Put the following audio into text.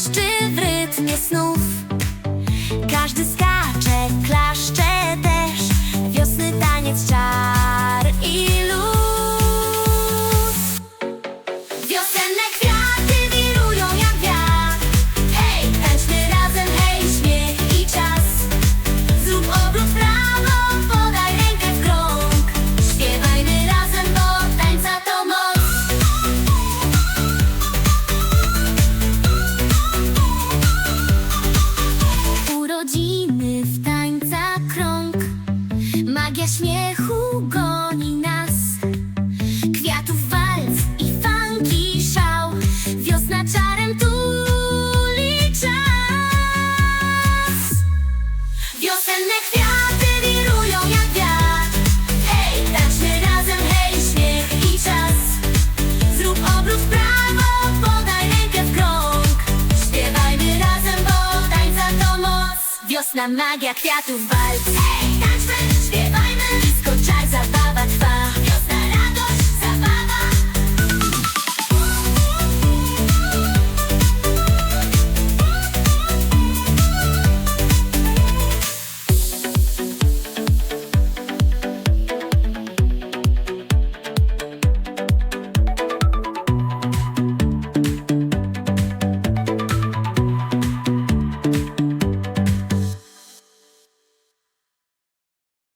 strength Magia śmiechu goni nas. Kwiatów walc i fanki szał. Wiosna czarem tuli czas. Wiosenne kwiaty wirują jak wiatr. Hej, tańczmy razem, hej, śmiech i czas. Zrób obrót w prawo, podaj rękę w krąg. Śpiewajmy razem, bo tańca to moc. Wiosna, magia, kwiatów, walc.